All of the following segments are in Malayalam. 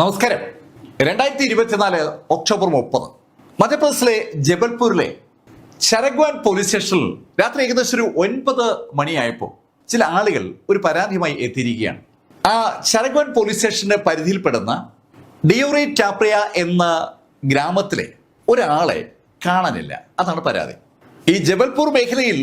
നമസ്കാരം. രണ്ടായിരത്തി ഇരുപത്തിനാല് ഒക്ടോബർ മുപ്പത്. മധ്യപ്രദേശിലെ ജബൽപൂരിലെ ശരഗ്വാൻ പോലീസ് സ്റ്റേഷനിൽ രാത്രി ഏകദേശം ഒരു ഒൻപത് മണിയായപ്പോൾ ചില ആളുകൾ ഒരു പരാതിയുമായി എത്തിയിരിക്കുകയാണ്. ആ ശരഗ്വാൻ പോലീസ് സ്റ്റേഷന്റെ പരിധിയിൽപ്പെടുന്ന ഡിയോറി ടാപ്രിയ എന്ന ഗ്രാമത്തിലെ ഒരാളെ കാണാനില്ല. അതാണ് പരാതി. ഈ ജബൽപൂർ മേഖലയിൽ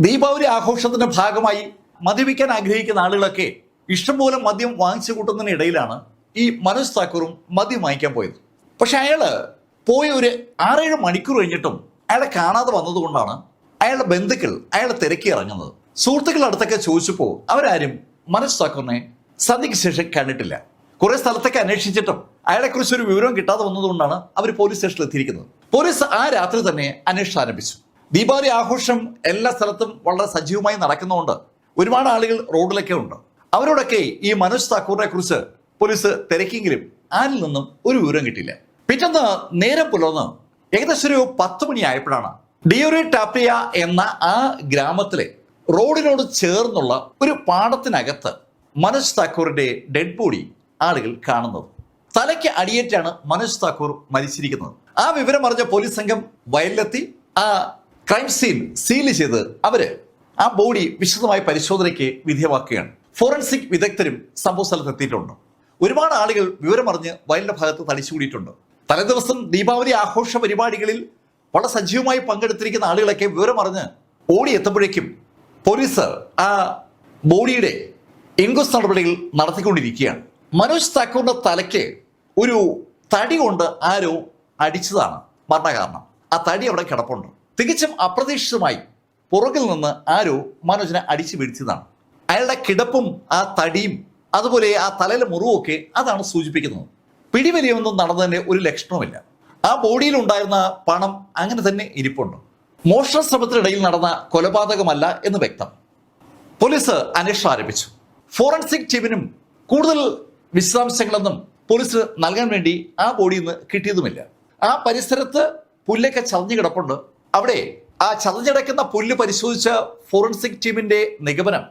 ദീപാവലി ആഘോഷത്തിന്റെ ഭാഗമായി മദ്യപിക്കാൻ ആഗ്രഹിക്കുന്ന ആളുകളൊക്കെ ഇഷ്ടംപോലെ മദ്യം വാങ്ങിച്ചു കൂട്ടുന്നതിനിടയിലാണ് ഈ മനോജ് താക്കൂറും മദ്യം വാങ്ങിക്കാൻ പോയത്. പക്ഷെ അയാൾ പോയ ഒരു ആറേഴ് മണിക്കൂർ കഴിഞ്ഞിട്ടും അയാളെ കാണാതെ വന്നതുകൊണ്ടാണ് അയാളുടെ ബന്ധുക്കൾ അയാളെ തിരക്കി ഇറങ്ങുന്നത്. സുഹൃത്തുക്കൾ അടുത്തൊക്കെ ചോദിച്ചപ്പോൾ അവരാരും മനോജ് താക്കൂറിനെ സന്ധ്യയ്ക്ക് ശേഷം കണ്ടിട്ടില്ല. കുറെ സ്ഥലത്തൊക്കെ അന്വേഷിച്ചിട്ടും അയാളെ കുറിച്ച് ഒരു വിവരം കിട്ടാതെ വന്നതുകൊണ്ടാണ് അവർ പോലീസ് സ്റ്റേഷനിൽ എത്തിയിരിക്കുന്നത്. പോലീസ് ആ രാത്രി തന്നെ അന്വേഷണം ആരംഭിച്ചു. ദീപാവലി ആഘോഷം എല്ലാ സ്ഥലത്തും വളരെ സജീവമായി നടക്കുന്നതുകൊണ്ട് ഒരുപാട് ആളുകൾ റോഡിലൊക്കെ ഉണ്ട്. അവരോടൊക്കെ ഈ മനോജ് താക്കൂറിനെ കുറിച്ച് പോലീസ് തിരക്കിയെങ്കിലും ആരിൽ നിന്നും ഒരു വിവരം കിട്ടിയില്ല. പിറ്റേന്ന് നേരം പുലർന്ന് ഏകദേശം ഒരു പത്ത് മണിയായപ്പോഴാണ് ഡിയോറി ടാപ്രിയ എന്ന ആ ഗ്രാമത്തിലെ റോഡിനോട് ചേർന്നുള്ള ഒരു പാടത്തിനകത്ത് മനോജ് താക്കൂറിന്റെ ഡെഡ് ബോഡി ആളുകൾ കാണുന്നത്. തലയ്ക്ക് അടിയേറ്റാണ് മനോജ് താക്കൂർ മരിച്ചിരിക്കുന്നത്. ആ വിവരം അറിഞ്ഞ പോലീസ് സംഘം വയലിലെത്തി ആ ക്രൈം സീൻ സീൽ ചെയ്ത് അവർ ആ ബോഡി വിശദമായ പരിശോധനയ്ക്ക് വിധേയമാക്കുകയാണ്. ഫോറൻസിക് വിദഗ്ധരും സംഭവ സ്ഥലത്ത് എത്തിയിട്ടുണ്ട്. ഒരുപാട് ആളുകൾ വിവരമറിഞ്ഞ് വയലിന്റെ ഭാഗത്ത് തടിച്ചുകൂടിയിട്ടുണ്ട്. തലേദിവസം ദീപാവലി ആഘോഷ പരിപാടികളിൽ വളരെ സജീവമായി പങ്കെടുത്തിരിക്കുന്ന ആളുകളൊക്കെ വിവരമറിഞ്ഞ് ഓടി എത്തുമ്പോഴേക്കും പോലീസ് ആ ബോഡിയുടെ ഇൻക്വസ്റ്റ് നടപടികൾ നടത്തിക്കൊണ്ടിരിക്കുകയാണ്. മനോജ് താക്കൂറിന്റെ തലയ്ക്ക് ഒരു തടി കൊണ്ട് ആരോ അടിച്ചതാണ് മരണകാരണം. ആ തടി അവിടെ കിടപ്പുണ്ട്. തികച്ചും അപ്രതീക്ഷിതമായി പുറകിൽ നിന്ന് ആരോ മനോജിനെ അടിച്ചു പിടിച്ചതാണ് അയാളുടെ കിടപ്പും ആ തടിയും അതുപോലെ ആ തലയിലെ മുറിവൊക്കെ അതാണ് സൂചിപ്പിക്കുന്നത്. പിടിവലിയൊന്നും നടന്നതിന്റെ ഒരു ലക്ഷണവുമില്ല. ആ ബോഡിയിൽ ഉണ്ടായിരുന്ന പണം അങ്ങനെ തന്നെ ഇരിപ്പുണ്ട്. മോഷണ ശ്രമത്തിനിടയിൽ നടന്ന കൊലപാതകമല്ല എന്ന് വ്യക്തം. പോലീസ് അന്വേഷണം ആരംഭിച്ചു. ഫോറൻസിക് ടീമിനും കൂടുതൽ വിശദാംശങ്ങളൊന്നും പോലീസ് നൽകാൻ വേണ്ടി ആ ബോഡിയിൽ നിന്ന് കിട്ടിയതുമില്ല. ആ പരിസരത്ത് പുല്ലൊക്കെ ചതഞ്ഞു കിടപ്പുണ്ട്. അവിടെ ആ ചതഞ്ഞിടക്കുന്ന പുല്ല് പരിശോധിച്ച ഫോറൻസിക് ടീമിന്റെ നിഗമനം.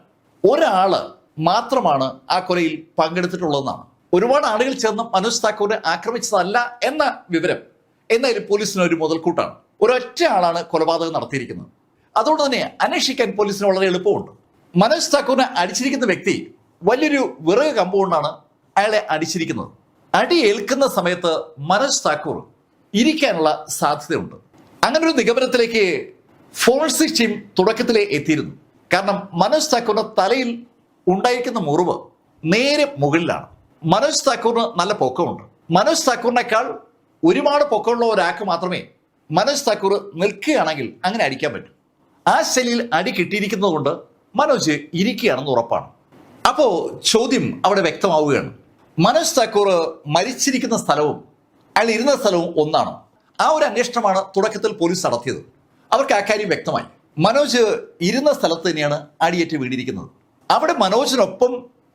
ഒരാൾ മാത്രമാണ് ആ കൊലയിൽ പങ്കെടുത്തിട്ടുള്ളതെന്നാണ്. ഒരുപാട് ആളുകൾ ചേർന്ന് മനോജ് താക്കൂറിനെ ആക്രമിച്ചതല്ല എന്ന വിവരം എന്നാലും പോലീസിന് ഒരു മുതൽക്കൂട്ടാണ്. ഒരൊറ്റ ആളാണ് കൊലപാതകം നടത്തിയിരിക്കുന്നത്. അതുകൊണ്ട് തന്നെ അന്വേഷിക്കാൻ പോലീസിന് വളരെ എളുപ്പമുണ്ട്. മനോജ് താക്കൂറിനെ അടിച്ചിരിക്കുന്ന വ്യക്തി വലിയൊരു വിറക് കമ്പുകൊണ്ടാണ് അയാളെ അടിച്ചിരിക്കുന്നത്. അടി ഏൽക്കുന്ന സമയത്ത് മനോജ് താക്കൂർ ഇരിക്കാനുള്ള സാധ്യതയുണ്ട്. അങ്ങനെ ഒരു നിഗമനത്തിലേക്ക് ഫോറൻസിക് ടീം തുടക്കത്തിലേ എത്തിയിരുന്നു. കാരണം മനോജ് താക്കൂറിന്റെ തലയിൽ ഉണ്ടായിരിക്കുന്ന മുറിവ് നേരെ മുകളിലാണ്. മനോജ് താക്കൂറിന് നല്ല പൊക്കമുണ്ട്. മനോജ് താക്കൂറിനേക്കാൾ ഒരുപാട് പൊക്കമുള്ള ഒരാൾക്ക് മാത്രമേ മനോജ് താക്കൂർ നിൽക്കുകയാണെങ്കിൽ അങ്ങനെ അടിക്കാൻ പറ്റും. ആ ശൈലിയിൽ അടി കിട്ടിയിരിക്കുന്നത് കൊണ്ട് മനോജ് ഇരിക്കുകയാണെന്ന് ഉറപ്പാണ്. അപ്പോൾ ചോദ്യം അവിടെ വ്യക്തമാവുകയാണ്. മനോജ് താക്കൂർ മരിച്ചിരിക്കുന്ന സ്ഥലവും അയാൾ ഇരുന്ന സ്ഥലവും ഒന്നാണ്. ആ ഒരു അന്വേഷണമാണ് തുടക്കത്തിൽ പോലീസ് നടത്തിയത്. അവർക്ക് ആ കാര്യം വ്യക്തമായി. മനോജ് ഇരുന്ന സ്ഥലത്ത് തന്നെയാണ് അടിയേറ്റ് വീണിരിക്കുന്നത്. അവിടെ മനോജിനൊപ്പം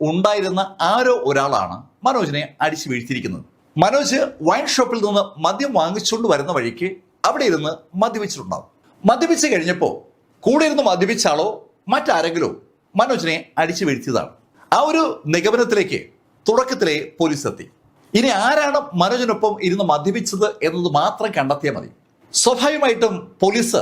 ഉണ്ടായിരുന്ന ആരോ ഒരാളാണ് മനോജിനെ അടിച്ചു വീഴ്ത്തിയിരിക്കുന്നത്. മനോജ് വൈൻ ഷോപ്പിൽ നിന്ന് മദ്യം വാങ്ങിച്ചുകൊണ്ട് വരുന്ന വഴിക്ക് അവിടെ ഇരുന്ന് മദ്യപിച്ചിട്ടുണ്ടാവും. മദ്യപിച്ച് കഴിഞ്ഞപ്പോൾ കൂടെ ഇരുന്ന് മദ്യപിച്ച ആളോ മറ്റാരെങ്കിലോ മനോജിനെ അടിച്ചു വീഴ്ത്തിയതാണ്. ആ ഒരു നിഗമനത്തിലേക്ക് തുടക്കത്തിലെ പോലീസ് എത്തി. ഇനി ആരാണ് മനോജിനൊപ്പം ഇരുന്ന് മദ്യപിച്ചത് എന്നത് മാത്രം കണ്ടെത്തിയാൽ മതി. സ്വാഭാവികമായിട്ടും പോലീസ്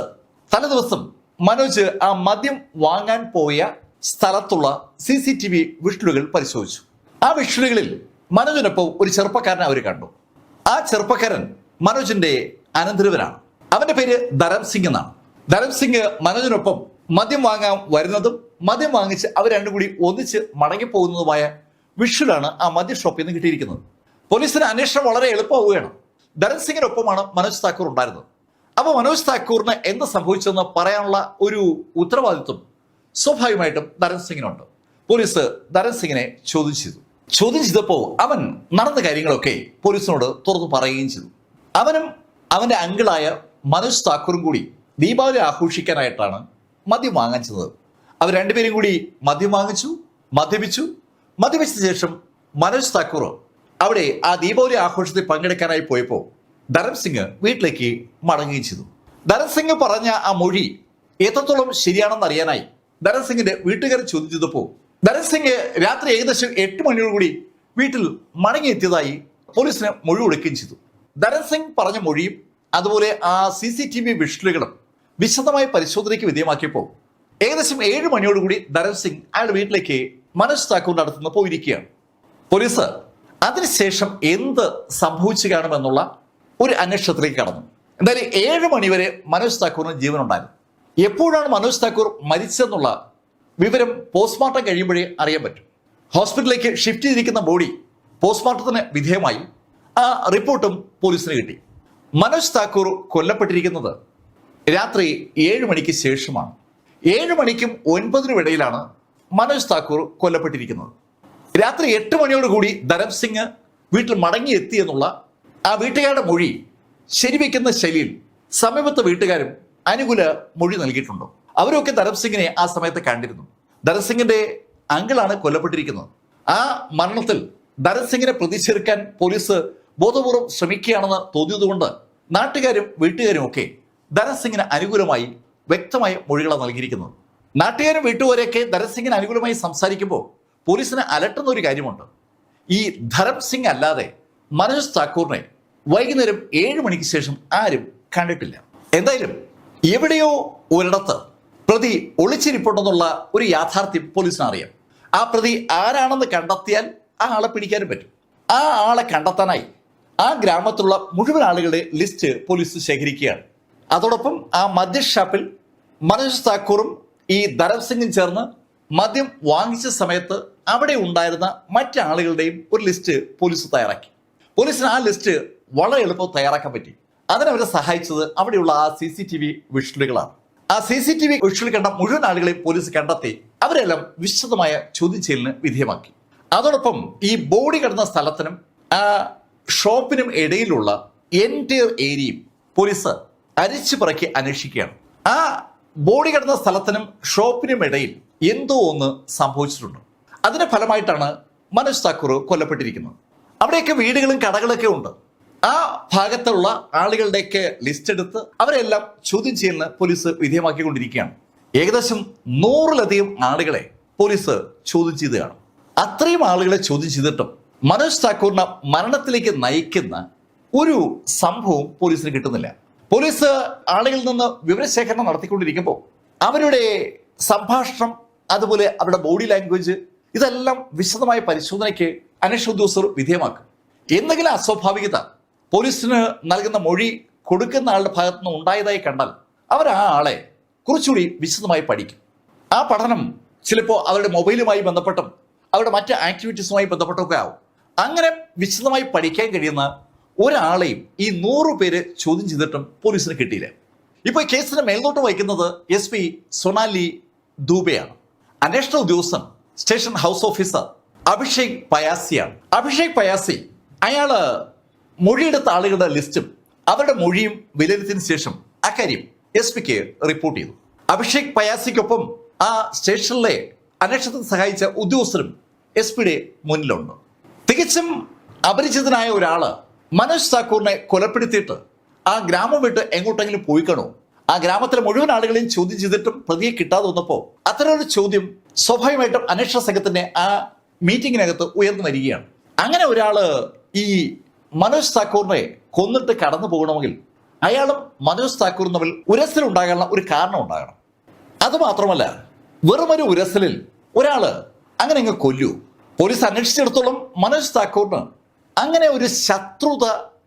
തലേദിവസം മനോജ് ആ മദ്യം വാങ്ങാൻ പോയ സ്ഥലത്തുള്ള സി സി ടി വി വിഷ്ണുകൾ പരിശോധിച്ചു. ആ വിഷ്ണുകളിൽ മനോജിനൊപ്പം ഒരു ചെറുപ്പക്കാരനെ അവർ കണ്ടു. ആ ചെറുപ്പക്കാരൻ മനോജിന്റെ അനന്തരവനാണ്. അവന്റെ പേര് ധരം സിംഗ് എന്നാണ്. ധരം സിംഗ് മനോജിനൊപ്പം മദ്യം വാങ്ങാൻ വരുന്നതും മദ്യം വാങ്ങിച്ച് അവർ രണ്ടും കൂടി ഒന്നിച്ച് മടങ്ങിപ്പോകുന്നതുമായ വിഷ്വലാണ് ആ മദ്യ ഷോപ്പിൽ നിന്ന് കിട്ടിയിരിക്കുന്നത്. പോലീസിന് അന്വേഷണം വളരെ എളുപ്പമാവുകയാണ്. ധരൻ സിംഗിനൊപ്പമാണ് മനോജ് താക്കൂർ ഉണ്ടായിരുന്നത്. അപ്പോൾ മനോജ് താക്കൂറിന് എന്ത് സംഭവിച്ചെന്ന് പറയാനുള്ള ഒരു ഉത്തരവാദിത്വം സ്വാഭാവികമായിട്ടും ധരൻ സിംഗിനുണ്ട്. പോലീസ് ധരൻ സിംഗിനെ ചോദ്യം ചെയ്തു. ചോദ്യം ചെയ്തപ്പോൾ അവൻ നടന്ന കാര്യങ്ങളൊക്കെ പോലീസിനോട് തുറന്നു പറയുകയും ചെയ്തു. അവനും അവന്റെ അങ്കിളായ മനോജ് താക്കൂറും കൂടി ദീപാവലി ആഘോഷിക്കാനായിട്ടാണ് മദ്യം വാങ്ങിച്ചത് അവർ രണ്ടുപേരും കൂടി മദ്യം വാങ്ങിച്ചു മദ്യപിച്ചു. മദ്യപിച്ച ശേഷം മനോജ് താക്കൂർ അവിടെ ആ ദീപാവലി ആഘോഷത്തിൽ പങ്കെടുക്കാനായി പോയപ്പോൾ ധരം സിംഗ് വീട്ടിലേക്ക് മടങ്ങുകയും ചെയ്തു. ധരം സിംഗ് പറഞ്ഞ ആ മൊഴി എത്രത്തോളം ശരിയാണെന്ന് അറിയാനായി ധരൻ സിംഗിന്റെ വീട്ടുകാർ ചോദിച്ചപ്പോൾ സിംഗ് രാത്രി ഏകദേശം എട്ട് മണിയോടുകൂടി വീട്ടിൽ മടങ്ങിയെത്തിയതായി പോലീസിന് മൊഴി കൊടുക്കുകയും ചെയ്തു. ധരൺ സിംഗ് പറഞ്ഞ മൊഴിയും അതുപോലെ ആ സി സി ടി വി വിഷലുകളും വിശദമായ പരിശോധനയ്ക്ക് വിധേയമാക്കിയപ്പോൾ ഏകദേശം ഏഴ് മണിയോടുകൂടി ധരൺ സിംഗ് അയാളുടെ വീട്ടിലേക്ക് മനോജ് താക്കൂർ നടത്തുന്ന പോയിരിക്കുകയാണ്. പോലീസ് അതിനുശേഷം എന്ത് സംഭവിച്ചു കാണുമെന്നുള്ള ഒരു അന്വേഷണത്തിലേക്ക് കടന്നു. എന്തായാലും ഏഴ് മണിവരെ മനോജ് താക്കൂറിന് ജീവനുണ്ടായിരുന്നു. എപ്പോഴാണ് മനോജ് താക്കൂർ മരിച്ചതെന്നുള്ള വിവരം പോസ്റ്റ്മോർട്ടം കഴിയുമ്പോഴേ അറിയാൻ പറ്റും. ഹോസ്പിറ്റലിലേക്ക് ഷിഫ്റ്റ് ചെയ്തിരിക്കുന്ന ബോഡി പോസ്റ്റ്മോർട്ടത്തിന് വിധേയമായി. ആ റിപ്പോർട്ടും പോലീസിന് കിട്ടി. മനോജ് താക്കൂർ കൊല്ലപ്പെട്ടിരിക്കുന്നത് രാത്രി ഏഴ് മണിക്ക് ശേഷമാണ്. ഏഴ് മണിക്കും ഒൻപതിനും ഇടയിലാണ് മനോജ് താക്കൂർ കൊല്ലപ്പെട്ടിരിക്കുന്നത്. രാത്രി എട്ട് മണിയോടുകൂടി ധരം സിംഗ് വീട്ടിൽ മടങ്ങിയെത്തി എന്നുള്ള ആ വീട്ടുകാരുടെ മൊഴി ശരിവെക്കുന്ന ശൈലിയിൽ സമീപത്തെ വീട്ടുകാരും അനുകൂല മൊഴി നൽകിയിട്ടുണ്ടോ? അവരൊക്കെ ധരം സിംഗിനെ ആ സമയത്ത് കണ്ടിരുന്നു. ധരം സിംഗിന്റെ അങ്കിളാണ് കൊല്ലപ്പെട്ടിരിക്കുന്നത്. ആ മരണത്തിൽ ധരൺ സിംഗിനെ പോലീസ് ബോധപൂർവം ശ്രമിക്കുകയാണെന്ന് തോന്നിയതുകൊണ്ട് നാട്ടുകാരും വീട്ടുകാരും ഒക്കെ ധരൺ സിംഗിന് അനുകൂലമായി വ്യക്തമായ മൊഴികളാണ് നൽകിയിരിക്കുന്നത്. നാട്ടുകാരും വീട്ടുകാരെയൊക്കെ ധരൺ സിംഗിന് അനുകൂലമായി സംസാരിക്കുമ്പോൾ പോലീസിനെ അലട്ടുന്ന ഒരു കാര്യമുണ്ട്. ഈ ധരം സിംഗ് അല്ലാതെ മനോജ് താക്കൂറിനെ വൈകുന്നേരം ഏഴ് മണിക്ക് ശേഷം ആരും കണ്ടിട്ടില്ല. എന്തായാലും എവിടെയോ ഒരിടത്ത് പ്രതി ഒളിച്ചിരിപ്പുണ്ടെന്നുള്ള ഒരു യാഥാർത്ഥ്യം പോലീസിന് അറിയാം. ആ പ്രതി ആരാണെന്ന് കണ്ടെത്തിയാൽ ആ ആളെ പിടിക്കാനും പറ്റും. ആ ആളെ കണ്ടെത്താനായി ആ ഗ്രാമത്തിലുള്ള മുഴുവൻ ആളുകളുടെ ലിസ്റ്റ് പോലീസ് ശേഖരിക്കുകയാണ്. അതോടൊപ്പം ആ മദ്യ ഷാപ്പിൽ മനോജ് താക്കൂറും ഈ ധരം സിംഗും ചേർന്ന് മദ്യം വാങ്ങിച്ച സമയത്ത് അവിടെ ഉണ്ടായിരുന്ന മറ്റാളുകളുടെയും ഒരു ലിസ്റ്റ് പോലീസ് തയ്യാറാക്കി. പോലീസിന് ആ ലിസ്റ്റ് വളരെ എളുപ്പം തയ്യാറാക്കാൻ പറ്റി. അതിനവരെ സഹായിച്ചത് അവിടെയുള്ള ആ സി സി ടി വി വിഷ്വലുകളാണ് ആ C C T V visual കണ്ട മുഴുവൻ ആളുകളെയും പോലീസ് കണ്ടെത്തി അവരെല്ലാം വിശദമായ ചോദ്യം ചെയ്യലിന് വിധേയമാക്കി. അതോടൊപ്പം ഈ ബോഡി കിടന്ന സ്ഥലത്തിനും ആ ഷോപ്പിനും ഇടയിലുള്ള എന്റയർ ഏരിയയും പോലീസ് അരിച്ചു പറക്കി അന്വേഷിക്കുകയാണ്. ആ ബോഡി കിടന്ന സ്ഥലത്തിനും ഷോപ്പിനും ഇടയിൽ എന്തോ ഒന്ന് സംഭവിച്ചിട്ടുണ്ട്. അതിന്റെ ഫലമായിട്ടാണ് മനോജ് താക്കൂർ കൊല്ലപ്പെട്ടിരിക്കുന്നത്. അവിടെയൊക്കെ വീടുകളും കടകളൊക്കെ ഉണ്ട്. ആ ഭാഗത്തുള്ള ആളുകളുടെയൊക്കെ ലിസ്റ്റ് എടുത്ത് അവരെല്ലാം ചോദ്യം ചെയ്യലിന് പോലീസ് വിധേയമാക്കിക്കൊണ്ടിരിക്കുകയാണ്. ഏകദേശം നൂറിലധികം ആളുകളെ പോലീസ് ചോദ്യം ചെയ്തുകയാണ് അത്രയും ആളുകളെ ചോദ്യം ചെയ്തിട്ടും മനോജ് താക്കൂറിനെ മരണത്തിലേക്ക് നയിക്കുന്ന ഒരു സംഭവം പോലീസിന് കിട്ടുന്നില്ല. പോലീസ് ആളുകളിൽ നിന്ന് വിവരശേഖരണം നടത്തിക്കൊണ്ടിരിക്കുമ്പോൾ അവരുടെ സംഭാഷണം അതുപോലെ അവരുടെ ബോഡി ലാംഗ്വേജ് ഇതെല്ലാം വിശദമായ പരിശോധനയ്ക്ക് അന്വേഷണ ഉദ്യോഗസ്ഥർ വിധേയമാക്കും. എന്തെങ്കിലും അസ്വാഭാവികത പോലീസിന് നൽകുന്ന മൊഴി കൊടുക്കുന്ന ആളുടെ ഭാഗത്തു നിന്ന് ഉണ്ടായതായി കണ്ടാൽ അവർ ആ ആളെ കുറച്ചുകൂടി വിശദമായി പഠിക്കും. ആ പഠനം ചിലപ്പോൾ അവരുടെ മൊബൈലുമായി ബന്ധപ്പെട്ടും അവരുടെ മറ്റ് ആക്ടിവിറ്റീസുമായി ബന്ധപ്പെട്ടൊക്കെ ആവും. അങ്ങനെ വിശദമായി പഠിക്കാൻ കഴിയുന്ന ഒരാളെയും ഈ നൂറ് പേര് ചോദ്യം ചെയ്തിട്ടും പോലീസിന് കിട്ടിയില്ല. ഇപ്പോൾ കേസിനെ മേൽനോട്ട് വഹിക്കുന്നത് എസ് പി സൊണാലി ദൂബെയാണ്. അന്വേഷണ ഉദ്യോഗസ്ഥൻ സ്റ്റേഷൻ ഹൗസ് ഓഫീസർ അഭിഷേക് പയാസിയാണ്. അഭിഷേക് പയാസി അയാൾ മൊഴിയെടുത്ത ആളുകളുടെ ലിസ്റ്റും അവരുടെ മൊഴിയും വിലയിരുത്തിന് ശേഷം അക്കാര്യം എസ് പിക്ക് റിപ്പോർട്ട് ചെയ്തു. അഭിഷേക് പയാസിക്കൊപ്പം ആ സ്റ്റേഷനിലെ അന്വേഷണത്തിന് സഹായിച്ച ഉദ്യോഗസ്ഥരും എസ് പിയുടെ മുന്നിലുണ്ട്. തികച്ചും അപരിചിതനായ ഒരാൾ മനോജ് താക്കൂറിനെ കൊലപ്പെടുത്തിയിട്ട് ആ ഗ്രാമം വിട്ട് എങ്ങോട്ടെങ്കിലും പോയിക്കണോ കാണോ ആ ഗ്രാമത്തിലെ മുഴുവൻ ആളുകളെയും ചോദ്യം ചെയ്തിട്ടും പ്രതിയെ കിട്ടാതെ വന്നപ്പോ അത്തരമൊരു ചോദ്യം സ്വാഭാവികമായിട്ടും അന്വേഷണ സംഘത്തിന്റെ ആ മീറ്റിംഗിനകത്ത് ഉയർന്നു വരികയാണ്. അങ്ങനെ ഒരാൾ ഈ മനോജ് താക്കൂറിനെ കൊന്നിട്ട് കടന്നു പോകണമെങ്കിൽ അയാളും മനോജ് താക്കൂറും തമ്മിൽ ഉരസലുണ്ടാകാനുള്ള ഒരു കാരണം ഉണ്ടാകണം. അത് മാത്രമല്ല വെറുമൊരു ഉരസലിൽ ഒരാൾ അങ്ങനെ അങ്ങ് കൊല്ലൂ. പോലീസ് അന്വേഷിച്ചിടത്തോളം മനോജ് താക്കൂറിന് അങ്ങനെ ഒരു ശത്രുത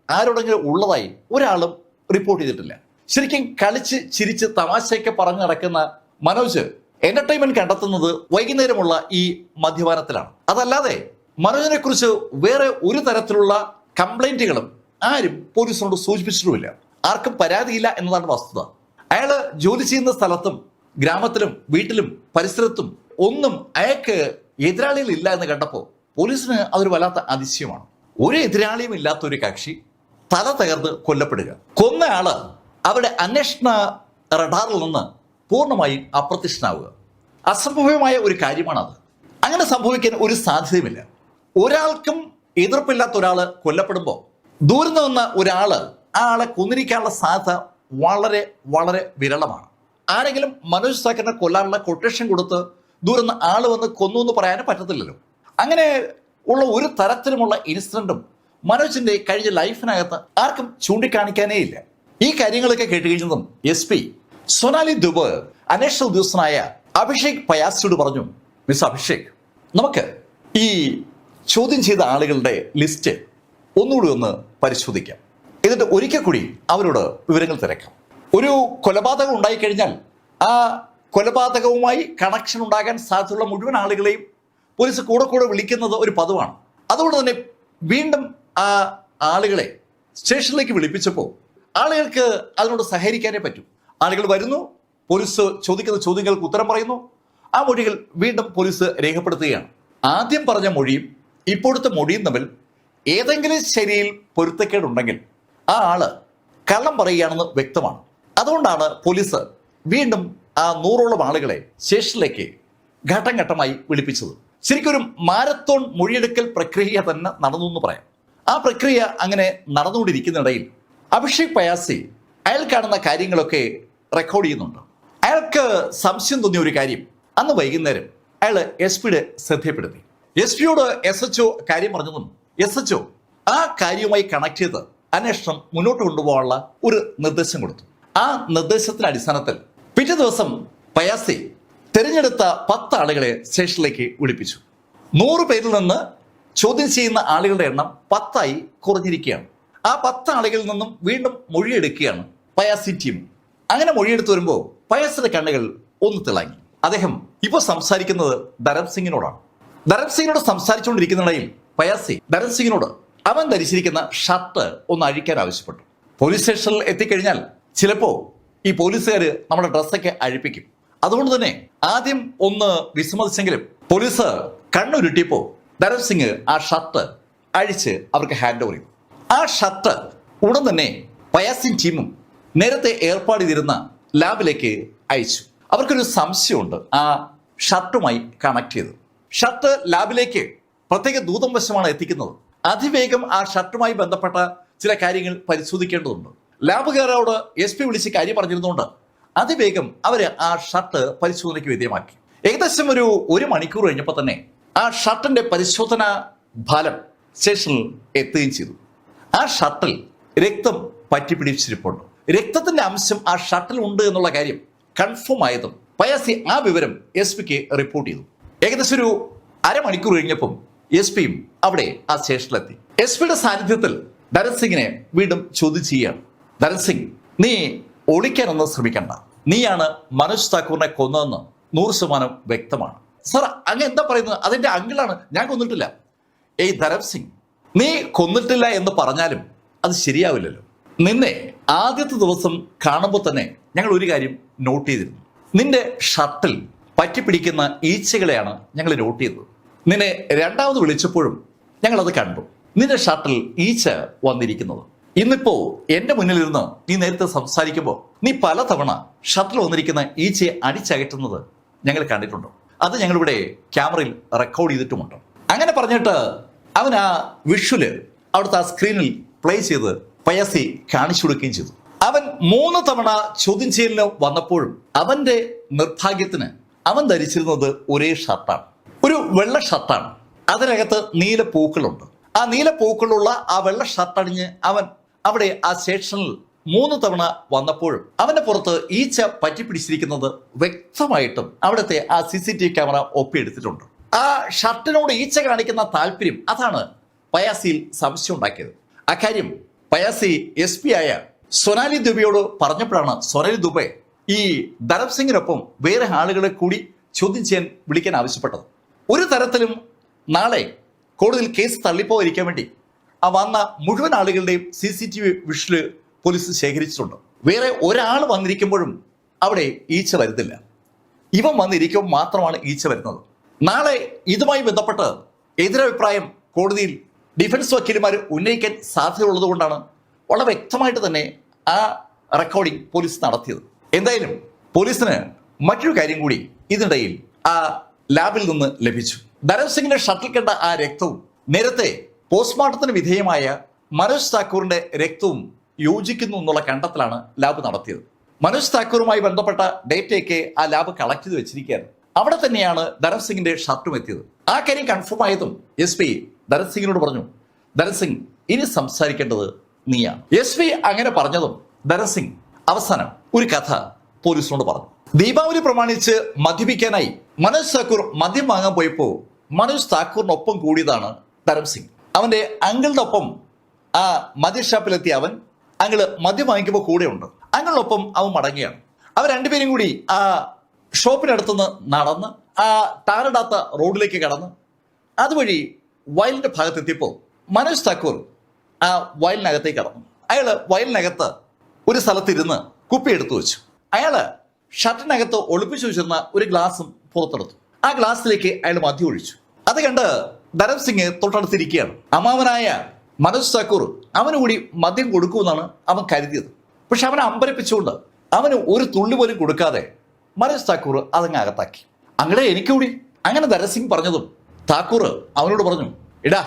ആരോടെങ്കിലും ഉള്ളതായി ഒരാളും റിപ്പോർട്ട് ചെയ്തിട്ടില്ല. ശരിക്കും കളിച്ച് ചിരിച്ച് തമാശയൊക്കെ പറഞ്ഞു നടക്കുന്ന മനോജ് എന്റർടൈൻമെന്റ് കണ്ടെത്തുന്നത് വൈകുന്നേരമുള്ള ഈ മദ്യപാനത്തിലാണ്. അതല്ലാതെ മനോജിനെ കുറിച്ച് വേറെ ഒരു തരത്തിലുള്ള കംപ്ലൈന്റുകളും ആരും പോലീസിനോട് സൂചിപ്പിച്ചിട്ടുമില്ല. ആർക്കും പരാതിയില്ല എന്നതാണ് വസ്തുത. അയാൾ ജോലി ചെയ്യുന്ന സ്ഥലത്തും ഗ്രാമത്തിലും വീട്ടിലും പരിസരത്തും ഒന്നും അയാൾക്ക് എതിരാളികൾ ഇല്ല എന്ന് കണ്ടപ്പോൾ പോലീസിന് അതൊരു വല്ലാത്ത അതിശയമാണ്. ഒരു എതിരാളിയും ഇല്ലാത്ത ഒരു കക്ഷി തല തകർന്ന് കൊല്ലപ്പെടുക. കൊന്ന ആൾ അവരുടെ അന്വേഷണ റഡാറിൽ നിന്ന് പൂർണമായും അപ്രത്യക്ഷനാവുക. അസംഭവ്യമായ ഒരു കാര്യമാണത്. അങ്ങനെ സംഭവിക്കാൻ ഒരു സാധ്യതയുമില്ല. ഒരാൾക്കും എതിർപ്പില്ലാത്ത ഒരാൾ കൊല്ലപ്പെടുമ്പോൾ ദൂരം നിന്ന ഒരാൾ ആ ആളെ കൊന്നിരിക്കാനുള്ള സാധ്യത വളരെ വളരെ വിരളമാണ്. ആരെങ്കിലും മനോജ് സാക്കറിനെ കൊല്ലാനുള്ള കൊട്ടേഷൻ കൊടുത്ത് ദൂരം ആൾ വന്ന് കൊന്നു എന്ന് പറയാനും പറ്റത്തില്ലല്ലോ. അങ്ങനെ ഉള്ള ഒരു തരത്തിലുമുള്ള ഇൻസിഡന്റും മനോജിന്റെ കഴിഞ്ഞ ലൈഫിനകത്ത് ആർക്കും ചൂണ്ടിക്കാണിക്കാനേ ഇല്ല. ഈ കാര്യങ്ങളൊക്കെ കേട്ട് കഴിഞ്ഞതും എസ് പി സൊനാലി ദുബ് അന്വേഷണ ഉദ്യോഗസ്ഥനായ അഭിഷേക് പയാസിയോട് പറഞ്ഞു മിസ് അഭിഷേക് നമുക്ക് ഈ ചോദ്യം ചെയ്ത ആളുകളുടെ ലിസ്റ്റ് ഒന്നുകൂടി ഒന്ന് പരിശോധിക്കാം. എന്നിട്ട് ഒരിക്കൽ കൂടി അവരോട് വിവരങ്ങൾ തിരക്കാം. ഒരു കൊലപാതകം ഉണ്ടായിക്കഴിഞ്ഞാൽ ആ കൊലപാതകവുമായി കണക്ഷൻ ഉണ്ടാകാൻ സാധ്യതയുള്ള മുഴുവൻ ആളുകളെയും പോലീസ് കൂടെ കൂടെ വിളിക്കുന്നത് ഒരു പതിവാണ്. അതുകൊണ്ട് തന്നെ വീണ്ടും ആ ആളുകളെ സ്റ്റേഷനിലേക്ക് വിളിപ്പിച്ചപ്പോൾ ആളുകൾക്ക് അതിനോട് സഹകരിക്കാനേ പറ്റൂ. ആളുകൾ വരുന്നു പോലീസ് ചോദിക്കുന്ന ചോദ്യങ്ങൾക്ക് ഉത്തരം പറയുന്നു. ആ മൊഴികൾ വീണ്ടും പോലീസ് രേഖപ്പെടുത്തുകയാണ്. ആദ്യം പറഞ്ഞ മൊഴിയും ഇപ്പോഴത്തെ മൊഴിയും തമ്മിൽ ഏതെങ്കിലും ശരിയിൽ പൊരുത്തക്കേടുണ്ടെങ്കിൽ ആ ആൾ കള്ളം പറയുകയാണെന്ന് വ്യക്തമാണ്. അതുകൊണ്ടാണ് പോലീസ് വീണ്ടും ആ നൂറോളം ആളുകളെ സ്റ്റേഷനിലേക്ക് ഘട്ടം ഘട്ടമായി വിളിപ്പിച്ചത്. ശരിക്കൊരു മാരത്തോൺ മൊഴിയെടുക്കൽ പ്രക്രിയ തന്നെ നടന്നു എന്ന് പറയാം. ആ പ്രക്രിയ അങ്ങനെ നടന്നുകൊണ്ടിരിക്കുന്നിടയിൽ അഭിഷേക് പയാസി അയാൾ കാണുന്ന കാര്യങ്ങളൊക്കെ റെക്കോർഡ് ചെയ്യുന്നുണ്ട്. അയാൾക്ക് സംശയം തോന്നിയ ഒരു കാര്യം അന്ന് വൈകുന്നേരം അയാൾ എസ് പിയുടെ ശ്രദ്ധയപ്പെടുത്തി എസ് പിയോട് എസ് എച്ച് ഒ കാര്യം പറഞ്ഞതും എസ് എച്ച് ഒ ആ കാര്യവുമായി കണക്ട് ചെയ്ത് അന്വേഷണം മുന്നോട്ട് കൊണ്ടുപോകാനുള്ള ഒരു നിർദ്ദേശം കൊടുത്തു. ആ നിർദ്ദേശത്തിന്റെ അടിസ്ഥാനത്തിൽ പിറ്റേ ദിവസം പയാസി തിരഞ്ഞെടുത്ത പത്ത് ആളുകളെ സ്റ്റേഷനിലേക്ക് വിളിപ്പിച്ചു. നൂറ് പേരിൽ നിന്ന് ചോദ്യം ചെയ്യുന്ന ആളുകളുടെ എണ്ണം പത്തായി കുറഞ്ഞിരിക്കുകയാണ്. ആ പത്ത് ആളുകളിൽ നിന്നും വീണ്ടും മൊഴിയെടുക്കുകയാണ് പയാസി ടീം. അങ്ങനെ മൊഴിയെടുത്ത് വരുമ്പോൾ പയാസിന്റെ കണ്ണുകൾ ഒന്ന് തിളങ്ങി. അദ്ദേഹം ഇപ്പോൾ സംസാരിക്കുന്നത് ധരം സിംഗിനോടാണ്. ധരം സിംഗിനോട് സംസാരിച്ചുകൊണ്ടിരിക്കുന്നിടയിൽ പയാസി ധരം സിംഗിനോട് അവൻ ധരിച്ചിരിക്കുന്ന ഷർട്ട് ഒന്ന് അഴിക്കാൻ ആവശ്യപ്പെട്ടു. പോലീസ് സ്റ്റേഷനിൽ എത്തിക്കഴിഞ്ഞാൽ ചിലപ്പോ ഈ പോലീസുകാർ നമ്മുടെ ഡ്രസ്സൊക്കെ അഴിപ്പിക്കും. അതുകൊണ്ട് തന്നെ ആദ്യം ഒന്ന് വിസമ്മതിച്ചെങ്കിലും പോലീസ് കണ്ണുരുട്ടിയപ്പോ ധരം സിംഗ് ആ ഷർട്ട് അഴിച്ച് അവർക്ക് ഹാൻഡ് ഓവർ ചെയ്തു. ആ ഷർട്ട് ഉടൻ തന്നെ പയാസിൻ ടീമും നേരത്തെ ഏർപ്പാട് ചെയ്തിരുന്ന ലാബിലേക്ക് അയച്ചു. അവർക്കൊരു സംശയമുണ്ട് ആ ഷർട്ടുമായി കണക്ട് ചെയ്ത് ഷർട്ട് ലാബിലേക്ക് പ്രത്യേക ദൂതം വശമാണ് എത്തിക്കുന്നത്. അതിവേഗം ആ ഷർട്ടുമായി ബന്ധപ്പെട്ട ചില കാര്യങ്ങൾ പരിശോധിക്കേണ്ടതുണ്ട്. ലാബുകാരോട് എസ് പി വിളിച്ച് കാര്യം പറഞ്ഞിരുന്നുകൊണ്ട് അതിവേഗം അവർ ആ ഷർട്ട് പരിശോധനയ്ക്ക് വിധേയമാക്കി. ഏകദേശം ഒരു ഒരു മണിക്കൂർ കഴിഞ്ഞപ്പോൾ തന്നെ ആ ഷർട്ടിന്റെ പരിശോധന ഫലം സ്റ്റേഷനിൽ എത്തുകയും ചെയ്തു. ആ ഷർട്ടിൽ രക്തം പറ്റിപ്പിടിച്ചിരിപ്പുണ്ട് രക്തത്തിന്റെ അംശം ആ ഷർട്ടിൽ ഉണ്ട് എന്നുള്ള കാര്യം കൺഫേം ആയതും പയാസി ആ വിവരം എസ് പിക്ക് റിപ്പോർട്ട് ചെയ്തു. ഏകദേശം ഒരു അരമണിക്കൂർ കഴിഞ്ഞപ്പം എസ് പിയും അവിടെ ആ സ്റ്റേഷനിലെത്തി. എസ് പിയുടെ സാന്നിധ്യത്തിൽ ധരത് സിംഗിനെ വീണ്ടും ചോദ്യം ചെയ്യുകയാണ്. ധരത് സിംഗ് നീ ഒളിക്കാനൊന്നും ശ്രമിക്കണ്ട. നീയാണ് മനോജ് താക്കൂറിനെ കൊന്നതെന്ന് നൂറ് ശതമാനം വ്യക്തമാണ്. സാർ അങ്ങ് എന്താ പറയുന്നത്? അതിന്റെ അങ്കിളാണ്. ഞാൻ കൊന്നിട്ടില്ല. ഏയ് ധരം സിംഗ് നീ കൊന്നിട്ടില്ല എന്ന് പറഞ്ഞാലും അത് ശരിയാവില്ലല്ലോ. നിന്നെ ആദ്യത്തെ ദിവസം കാണുമ്പോൾ തന്നെ ഞങ്ങൾ ഒരു കാര്യം നോട്ട് ചെയ്തിരുന്നു. നിന്റെ ഷർട്ടിൽ പറ്റിപ്പിടിക്കുന്ന ഈച്ചകളെയാണ് ഞങ്ങൾ നോട്ട് ചെയ്തത്. നിന്നെ രണ്ടാമത് വിളിച്ചപ്പോഴും ഞങ്ങളത് കണ്ടു. നിന്റെ ഷട്ടിൽ ഈച്ച വന്നിരിക്കുന്നത്. ഇന്നിപ്പോ എന്റെ മുന്നിലിരുന്ന് നീ നേരത്തെ സംസാരിക്കുമ്പോൾ നീ പലതവണ ഷട്ടിൽ വന്നിരിക്കുന്ന ഈച്ചയെ അടിച്ചകറ്റുന്നത് ഞങ്ങൾ കണ്ടിട്ടുണ്ട്. അത് ഞങ്ങളിവിടെ ക്യാമറയിൽ റെക്കോർഡ് ചെയ്തിട്ടുമുണ്ട്. അങ്ങനെ പറഞ്ഞിട്ട് അവൻ ആ വിഷ്വൽ അവിടുത്തെ ആ സ്ക്രീനിൽ പ്ലേ ചെയ്ത് പയസി കാണിച്ചു കൊടുക്കുകയും ചെയ്തു. അവൻ മൂന്ന് തവണ ചോദ്യം ചെയ്യലിന് വന്നപ്പോഴും അവന്റെ നിർഭാഗ്യത്തിന് അവൻ ധരിച്ചിരുന്നത് ഒരേ ഷർട്ടാണ്. ഒരു വെള്ള ഷർട്ടാണ്. അതിനകത്ത് നീല പൂക്കളുണ്ട്. ആ നീല പൂക്കളുള്ള ആ വെള്ള ഷർട്ട് അണിഞ്ഞ് അവൻ അവിടെ ആ സ്റ്റേഷനിൽ മൂന്ന് തവണ വന്നപ്പോഴും അവന്റെ പുറത്ത് ഈച്ച പറ്റിപ്പിടിച്ചിരിക്കുന്നത് വ്യക്തമായിട്ടും അവിടുത്തെ ആ സി സി ടി ക്യാമറ ഒപ്പിയെടുത്തിട്ടുണ്ട്. ആ ഷർട്ടിനോട് ഈച്ച കാണിക്കുന്ന താല്പര്യം അതാണ് പയാസിയിൽ സംശയം ഉണ്ടാക്കിയത്. അക്കാര്യം പയാസി എസ് പി ആയ സൊനാലി ദുബയോട് പറഞ്ഞപ്പോഴാണ് സൊനാലി ദുബെ ഈ ധരബ് സിംഗിനൊപ്പം വേറെ ആളുകളെ കൂടി ചോദ്യം ചെയ്യാൻ വിളിക്കാൻ ആവശ്യപ്പെട്ടത്. ഒരു തരത്തിലും നാളെ കോടതിയിൽ കേസ് തള്ളിപ്പോയിരിക്കാൻ വേണ്ടി ആ വന്ന മുഴുവൻ ആളുകളുടെയും സി സി ടി വി വിഷിൽ പോലീസ് ശേഖരിച്ചിട്ടുണ്ട്. വേറെ ഒരാൾ വന്നിരിക്കുമ്പോഴും അവിടെ ഈച്ച വരുന്നില്ല. ഇവൻ വന്നിരിക്കുമ്പോൾ മാത്രമാണ് ഈച്ച വരുന്നത്. നാളെ ഇതുമായി ബന്ധപ്പെട്ട് എതിരഭിപ്രായം കോടതിയിൽ ഡിഫൻസ് വക്കീലുമാർ ഉന്നയിക്കാൻ സാധ്യതയുള്ളത് കൊണ്ടാണ് വളരെ വ്യക്തമായിട്ട് തന്നെ ആ റെക്കോർഡിംഗ് പോലീസ് നടത്തിയത്. എന്തായാലും പോലീസിന് മറ്റൊരു കാര്യം കൂടി ഇതിനിടയിൽ ആ ലാബിൽ നിന്ന് ലഭിച്ചു. ധരം സിംഗിന്റെ ഷട്ടിൽ കണ്ട ആ രക്തവും നേരത്തെ പോസ്റ്റ്മോർട്ടത്തിന് വിധേയമായ മനോജ് താക്കൂറിന്റെ രക്തവും യോജിക്കുന്നു എന്നുള്ള കണ്ടെത്തലാണ് ലാബ് നടത്തിയത്. മനോജ് താക്കൂറുമായി ബന്ധപ്പെട്ട ഡേറ്റയൊക്കെ ആ ലാബ് കളക്ട് ചെയ്ത് വെച്ചിരിക്കുകയാണ്. അവിടെ തന്നെയാണ് ധരം സിംഗിന്റെ ഷർട്ടും എത്തിയത്. ആ കാര്യം കൺഫേം ആയതും എസ് പി ധരത് സിംഗിനോട് പറഞ്ഞു ധരത് സിംഗ് ഇനി സംസാരിക്കേണ്ടത് നീയാണ്. എസ് പി അങ്ങനെ പറഞ്ഞതും ധരത് സിംഗ് അവസാനം ഒരു കഥ പോലീസിനോട് പറഞ്ഞു. ദീപാവലി പ്രമാണിച്ച് മദ്യപിക്കാനായി മനോജ് താക്കൂർ മദ്യം വാങ്ങാൻ പോയപ്പോൾ മനോജ് താക്കൂറിനൊപ്പം കൂടിയതാണ് തരം സിംഗ്. അവന്റെ അങ്കിളിന്റെ ഒപ്പം ആ മദ്യ ഷാപ്പിലെത്തിയ അവൻ അങ്കിൾ മദ്യം വാങ്ങിക്കുമ്പോൾ ഉണ്ട്. അങ്കിളിനൊപ്പം അവൻ മടങ്ങിയാണ്. അവർ രണ്ടുപേരും കൂടി ആ ഷോപ്പിനടുത്തുനിന്ന് നടന്ന് ആ ടാറിടാത്ത റോഡിലേക്ക് കടന്ന് അതുവഴി വയലിന്റെ ഭാഗത്തെത്തിയപ്പോൾ മനോജ് താക്കൂർ ആ വയലിനകത്തേക്ക് കടന്നു. അയാൾ വയലിനകത്ത് ഒരു സ്ഥലത്തിരുന്ന് കുപ്പി എടുത്തു വെച്ചു. അയാൾ ഷർട്ടിനകത്ത് ഒളിപ്പിച്ചു വെച്ചിരുന്ന ഒരു ഗ്ലാസും പുറത്തെടുത്തു. ആ ഗ്ലാസ്സിലേക്ക് അയാൾ മദ്യം ഒഴിച്ചു. അത് കണ്ട് ധരം സിംഗ് തൊട്ടടുത്തിരിക്കുകയാണ്. അമാവനായ മനോജ് താക്കൂർ അവന് കൂടി മദ്യം കൊടുക്കുമെന്നാണ് അവൻ കരുതിയത്. പക്ഷെ അവനെ അമ്പരപ്പിച്ചുകൊണ്ട് അവന് ഒരു തുള്ളി പോലും കൊടുക്കാതെ മനോജ് താക്കൂർ അതങ്ങ് അകത്താക്കി. അങ്ങനെ എനിക്ക് കൂടി. അങ്ങനെ ധരസിംഗ് പറഞ്ഞതും താക്കൂർ അവനോട് പറഞ്ഞു ഇടാ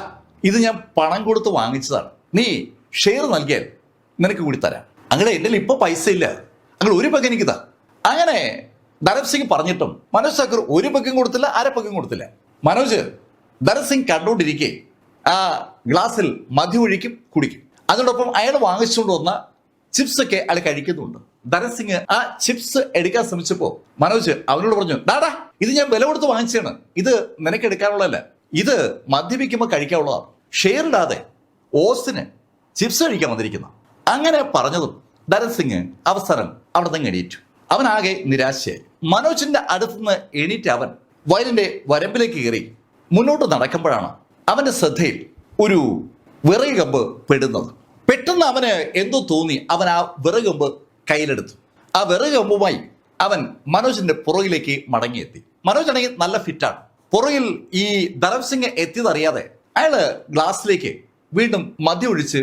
ഇത് ഞാൻ പണം കൊടുത്ത് വാങ്ങിച്ചതാണ്. നീ ഷെയർ നൽകിയാൽ നിനക്ക് കൂടി തരാം. അങ്ങനെ എന്റെ ഇപ്പൊ പൈസ ഇല്ല. അങ്ങനെ ഒരു പക്കം എനിക്ക് താ അങ്ങനെ ധരത് സിംഗ് പറഞ്ഞിട്ടും മനോജ് താക്കൂർ ഒരു പക്കം കൊടുത്തില്ല അര പക്കം കൊടുത്തില്ല. മനോജ് ധരത് സിംഗ് കണ്ടുകൊണ്ടിരിക്കെ ആ ഗ്ലാസ്സിൽ മദ്യം ഒഴിക്കും കുടിക്കും. അതോടൊപ്പം അയാൾ വാങ്ങിച്ചുകൊണ്ട് വന്ന ചിപ്സ് ഒക്കെ അയാൾ കഴിക്കുന്നുണ്ട്. ധരത് സിംഗ് ആ ചിപ്സ് എടുക്കാൻ ശ്രമിച്ചപ്പോ മനോജ് അവനോട് പറഞ്ഞു ഡാടാ ഇത് ഞാൻ വില കൊടുത്ത് വാങ്ങിച്ചാണ് ഇത് നിനക്ക് എടുക്കാനുള്ളതല്ല. ഇത് മദ്യപിക്കുമ്പോൾ കഴിക്കാനുള്ളതാണ്. ഷെയർ ഇടാതെ ഓസിന് ചിപ്സ് കഴിക്കാൻ വന്നിരിക്കുന്നു. അങ്ങനെ പറഞ്ഞതും ധരത് സിംഗ് അവസരം അവിടെ നിന്ന് എണീറ്റു. അവനാകെ നിരാശയായി. മനോജിന്റെ അടുത്തുനിന്ന് എണീറ്റ് അവൻ വയലിന്റെ വരമ്പിലേക്ക് കയറി മുന്നോട്ട് നടക്കുമ്പോഴാണ് അവന്റെ ശ്രദ്ധയിൽ ഒരു വിറക് കമ്പ് പെടുന്നത്. പെട്ടെന്ന് അവന് എന്തോ തോന്നി. അവൻ ആ വിറക് കമ്പ് കയ്യിലെടുത്തു. ആ വിറക് കമ്പുമായി അവൻ മനോജിന്റെ പുറകിലേക്ക് മടങ്ങിയെത്തി. മനോജ് ആണെങ്കിൽ നല്ല ഫിറ്റാണ് പുറകിൽ ഈ ധരം സിംഗ് എത്തിയതറിയാതെ അയാൾ ഗ്ലാസ്സിലേക്ക് വീണ്ടും മദ്യ ഒഴിച്ച്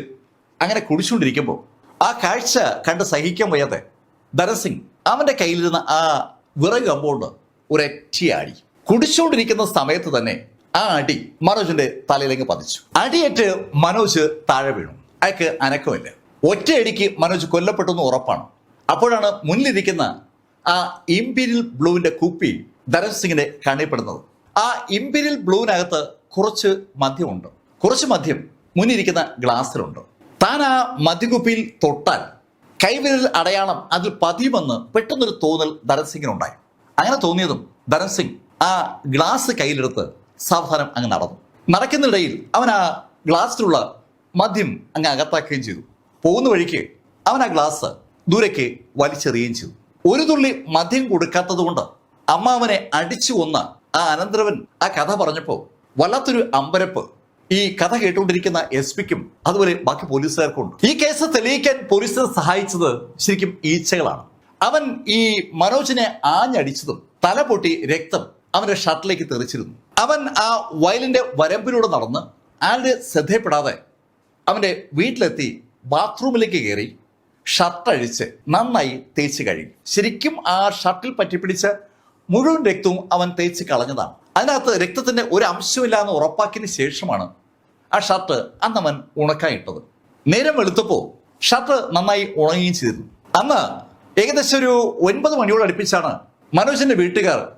അങ്ങനെ കുടിച്ചുകൊണ്ടിരിക്കുമ്പോൾ ആ കാഴ്ച കണ്ട് സഹിക്കാൻ വയ്യാതെ ധനസിംഗ് അവന്റെ കയ്യിലിരുന്ന ആ വിറക് കമ്പോണ്ട് ഒരറ്റിയാടി കുടിച്ചുകൊണ്ടിരിക്കുന്ന സമയത്ത് തന്നെ ആ അടി മനോജിന്റെ തലയിലേക്ക് പതിച്ചു. അടിയേറ്റ് മനോജ് താഴെ വീണു. അയാൾക്ക് അനക്കമില്ല. ഒറ്റയടിക്ക് മനോജ് കൊല്ലപ്പെട്ടു എന്ന് ഉറപ്പാണ്. അപ്പോഴാണ് മുന്നിലിരിക്കുന്ന ആ ഇംപീരിയൽ ബ്ലൂവിന്റെ കുപ്പി ധരത് സിംഗിന്റെ കണ്ണിപ്പെടുന്നത് ആ ഇംപീരിയൽ ബ്ലൂവിനകത്ത് കുറച്ച് മദ്യമുണ്ട്. കുറച്ച് മദ്യം മുന്നിരിക്കുന്ന ഗ്ലാസ്സിലുണ്ട്. താൻ ആ മദ്യകുപ്പിയിൽ തൊട്ടാൽ കൈവിരൽ അടയാളം അതിൽ പതിയുമെന്ന് പെട്ടെന്നൊരു തോന്നൽ ധരത് സിംഗിനുണ്ടായി അങ്ങനെ തോന്നിയതും ധരൻസിംഗ് സിംഗ് ആ ഗ്ലാസ് കയ്യിലെടുത്ത് സാവധാനം അങ്ങ് നടന്നു. നടക്കുന്നിടയിൽ അവൻ ആ ഗ്ലാസ്സിലുള്ള മദ്യം അങ്ങ് അകത്താക്കുകയും ചെയ്തു. പോകുന്ന വഴിക്ക് അവൻ ആ ഗ്ലാസ് ദൂരേക്ക് വലിച്ചെറിയുകയും ചെയ്തു. ഒരു തുള്ളി മദ്യം കൊടുക്കാത്തത് കൊണ്ട് അമ്മാവനെ അടിച്ചു കൊന്ന ആ അനന്തരവൻ ആ കഥ പറഞ്ഞപ്പോൾ വല്ലാത്തൊരു അമ്പരപ്പ് ഈ കഥ കേട്ടുകൊണ്ടിരിക്കുന്ന എസ് പിക്കും അതുപോലെ ബാക്കി പോലീസുകാർക്കും ഉണ്ട്. ഈ കേസ് തെളിയിക്കാൻ പോലീസിനെ സഹായിച്ചത് ശരിക്കും ഈച്ചകളാണ്. അവൻ ഈ മനോജിനെ ആഞ്ഞടിച്ചതും തല പൊട്ടി രക്തം അവന്റെ ഷർട്ടിലേക്ക് തെറിച്ചിരുന്നു. അവൻ ആ വയലിന്റെ വരമ്പിലൂടെ നടന്ന് ആരുടെ ശ്രദ്ധയപ്പെടാതെ അവന്റെ വീട്ടിലെത്തി ബാത്റൂമിലേക്ക് കയറി ഷർട്ട് അഴിച്ച് നന്നായി തേച്ച് കഴുകി. ശരിക്കും ആ ഷർട്ടിൽ പറ്റിപ്പിടിച്ച മുഴുവൻ രക്തവും അവൻ തേച്ച് കളഞ്ഞതാണ്. അതിനകത്ത് രക്തത്തിന്റെ ഒരു അംശമില്ല എന്ന് ഉറപ്പാക്കിയതിന് ശേഷമാണ് ആ ഷർട്ട് അന്നവൻ ഉണക്കായിട്ടത്. നേരം വെളുത്തപ്പോ ഷർട്ട് നന്നായി ഉണങ്ങുകയും ചെയ്തിരുന്നു. അന്ന് ഏകദേശം ഒരു ഒൻപത് മണിയോട് അടുപ്പിച്ചാണ് മനോജിന്റെ വീട്ടുകാർ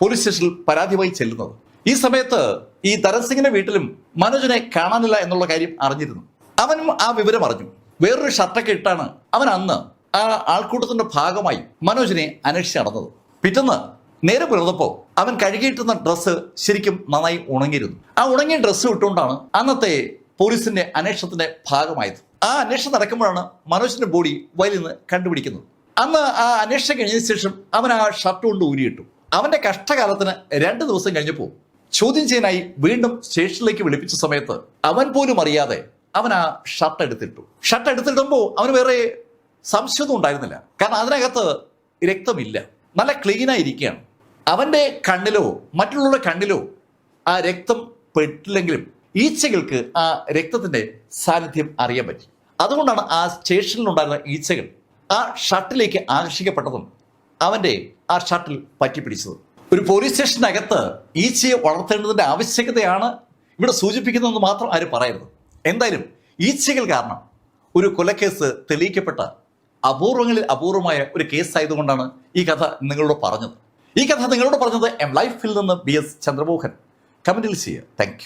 പോലീസ് സ്റ്റേഷനിൽ പരാതിയുമായി ചെല്ലുന്നത്. ഈ സമയത്ത് ഈ തരസിംഗിന്റെ വീട്ടിലും മനോജിനെ കാണാനില്ല എന്നുള്ള കാര്യം അറിഞ്ഞിരുന്നു. അവനും ആ വിവരം അറിഞ്ഞു. വേറൊരു ഷർട്ടൊക്കെ ഇട്ടാണ് അവൻ അന്ന് ആ ആൾക്കൂട്ടത്തിന്റെ ഭാഗമായി മനോജിനെ അന്വേഷിച്ച് നടന്നത്. പിറ്റന്ന് നേരെ പുലർന്നപ്പോ അവൻ കഴുകിയിട്ടുന്ന ഡ്രസ്സ് ശരിക്കും നന്നായി ഉണങ്ങിയിരുന്നു. ആ ഉണങ്ങിയ ഡ്രസ്സ് ഇട്ടുകൊണ്ടാണ് അന്നത്തെ പോലീസിന്റെ അന്വേഷണത്തിന്റെ ഭാഗമായത്. ആ അന്വേഷണം നടക്കുമ്പോഴാണ് മനോജിന്റെ ബോഡി വയലിൽ നിന്ന് കണ്ടുപിടിക്കുന്നത്. അന്ന് ആ അന്വേഷണം കഴിഞ്ഞതിന് ശേഷം അവൻ ആ ഷർട്ട് കൊണ്ട് ഊരിയിട്ടു. അവന്റെ കഷ്ടകാലത്തിന് രണ്ട് ദിവസം കഴിഞ്ഞപ്പോൾ ചോദ്യം ചെയ്യാനായി വീണ്ടും സ്റ്റേഷനിലേക്ക് വിളിപ്പിച്ച സമയത്ത് അവൻ പോലും അറിയാതെ അവൻ ആ ഷർട്ട് എടുത്തിട്ടു. ഷർട്ട് എടുത്തിടുമ്പോൾ അവന് വേറെ സംശയമൊന്നും ഉണ്ടായിരുന്നില്ല. കാരണം അതിനകത്ത് രക്തമില്ല. നല്ല ക്ലീൻ അവന്റെ കണ്ണിലോ മറ്റുള്ളവരുടെ കണ്ണിലോ ആ രക്തം പെട്ടില്ലെങ്കിലും ഈച്ചകൾക്ക് ആ രക്തത്തിന്റെ സാന്നിധ്യം അറിയാൻ പറ്റി. അതുകൊണ്ടാണ് ആ സ്റ്റേഷനിലുണ്ടായിരുന്ന ഈച്ചകൾ ആ ഷട്ടിലേക്ക് ആകർഷിക്കപ്പെട്ടതും അവന്റെ ആ ഷർട്ടിൽ പറ്റിപ്പിടിച്ചത്. ഒരു പോലീസ് സ്റ്റേഷനകത്ത് ഈച്ചയെ വളർത്തേണ്ടതിന്റെ ആവശ്യകതയാണ് ഇവിടെ സൂചിപ്പിക്കുന്നതെന്ന് മാത്രം ആരും പറയരുത്. എന്തായാലും ഈച്ചകൾ കാരണം ഒരു കൊലക്കേസ് തെളിയിക്കപ്പെട്ട അപൂർവങ്ങളിൽ അപൂർവമായ ഒരു കേസായതുകൊണ്ടാണ് ഈ കഥ നിങ്ങളോട് പറഞ്ഞത്. ഈ കഥ നിങ്ങളോട് പറഞ്ഞത് എം ലൈഫിൽ നിന്ന് ബി എസ് ചന്ദ്രമോഹൻ. കമന്റിൽ ചെയ്യുക. താങ്ക്